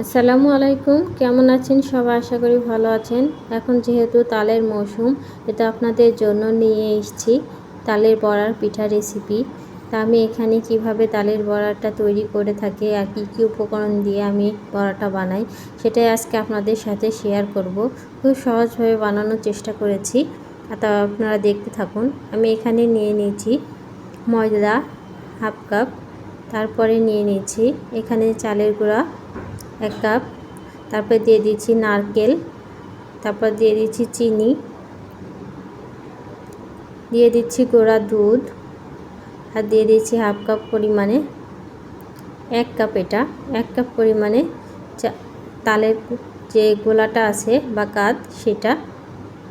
আসসালামু আলাইকুম। কেমন আছেন? সবাই আশা করি ভালো আছেন। এখন যেহেতু তালের মৌসুম, এটা আপনাদের জন্য নিয়ে এসেছি তালের বড়ার পিঠা রেসিপি তা আমি এখানে কীভাবে তালের বড়াটা তৈরি করে থাকি আর কী কী উপকরণ দিয়ে আমি বড়াটা বানাই, সেটাই আজকে আপনাদের সাথে শেয়ার করব। খুব সহজভাবে বানানোর চেষ্টা করেছি। তা আপনারা দেখতে থাকুন। আমি এখানে নিয়ে নিয়েছি ময়দা, হাফ কাপ। তারপরে নিয়ে নিয়েছি এখানে চালের গুঁড়া এক কাপ। তারপর দিয়ে দিচ্ছি নারকেল। তারপর দিয়ে দিচ্ছি চিনি। দিয়ে দিচ্ছি গোড়া দুধ। আর দিয়ে দিচ্ছি হাফ কাপ পরিমাণে এক কাপ এটা। এক কাপ পরিমাণে তালের যে গোলাটা আছে বা কাত সেটা।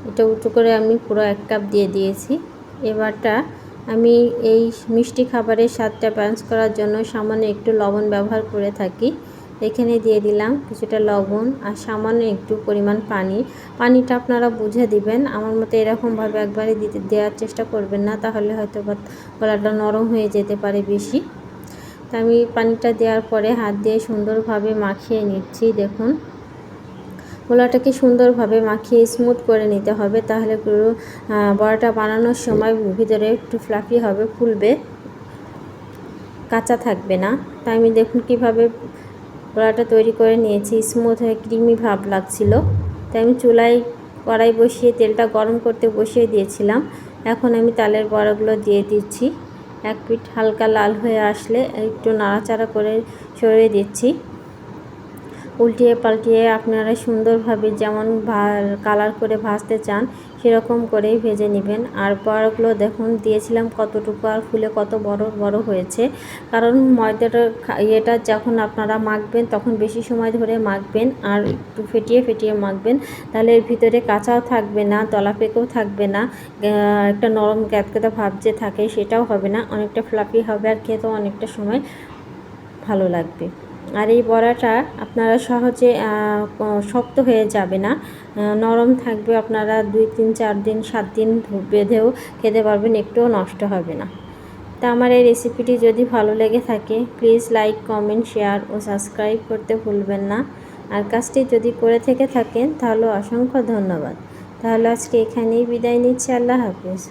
এটা উঁচু করে আমি পুরো এক কাপ দিয়ে দিয়েছি। এবারটা আমি এই মিষ্টি খাবারের স্বাদটা ব্যালেন্স করার জন্য সামান্য একটু লবণ ব্যবহার করে থাকি। এখানে দিয়ে দিলাম কিছুটা লবণ আর সামান্য একটু পরিমাণ পানি। পানিটা আপনারা বুঝে দিবেন। আমার মতো এরকমভাবে একবারে দিতে, দেওয়ার চেষ্টা করবেন না, তাহলে হয়তো গলাটা নরম হয়ে যেতে পারে বেশি। তা আমি পানিটা দেওয়ার পরে হাত দিয়ে সুন্দরভাবে মাখিয়ে নিচ্ছি, দেখুন। গোলাটাকে সুন্দরভাবে মাখিয়ে স্মুথ করে নিতে হবে, তাহলে পুরো বড়াটা বানানোর সময় ভিতরে একটু ফ্লাফি হবে, ফুলবে, কাঁচা থাকবে না। তাই আমি দেখুন কীভাবে বড়াটা তৈরি করে নিয়েছি। স্মুথ হয়ে ক্রিমি ভাব লাগছিল। তাই আমি চুলায় কড়াই বসিয়ে তেলটা গরম করতে বসিয়ে দিয়েছিলাম। এখন আমি তালের বড়াগুলো দিয়ে দিচ্ছি। এক পিঠ হালকা লাল হয়ে আসলে একটু নাড়াচাড়া করে সরিয়ে দিচ্ছি। উল্টিয়ে পাল্টিয়ে আপনারা সুন্দরভাবে যেমন কালার করে ভাজতে চান, সেরকম করেই ভেজে নেবেন। আর বড়াগুলো দেখুন, দিয়েছিলাম কতটুকু আর ফুলে কত বড় বড় হয়েছে। কারণ ময়দাটা ইয়েটা যখন আপনারা মাখবেন, তখন বেশি সময় ধরে মাখবেন আর একটু ফেটিয়ে ফেটিয়ে মাখবেন। তাহলে এর ভিতরে কাঁচাও থাকবে না তলা পেকেও থাকবে না। একটা নরম ক্যাতকেতা ভাব যে থাকে, সেটাও হবে না। অনেকটা ফ্লাফি হবে আর খেতেও অনেকটা সময় ভালো লাগবে। আর এই বড়াটা আপনারা সহজে শক্ত হয়ে যাবে না। নরম থাকবে আপনারা দুই তিন, চার দিন, সাত দিন বেঁধেও খেতে পারবেন, একটুও নষ্ট হবে না। তা আমার এই রেসিপিটি যদি ভালো লেগে থাকে প্লিজ লাইক কমেন্ট শেয়ার ও সাবস্ক্রাইব করতে ভুলবেন না। আর কাজটি যদি করে থেকে থাকেন, তাহলে অসংখ্য ধন্যবাদ। তাহলে আজকে এখানেই বিদায় নিচ্ছি, আল্লাহ হাফিজ।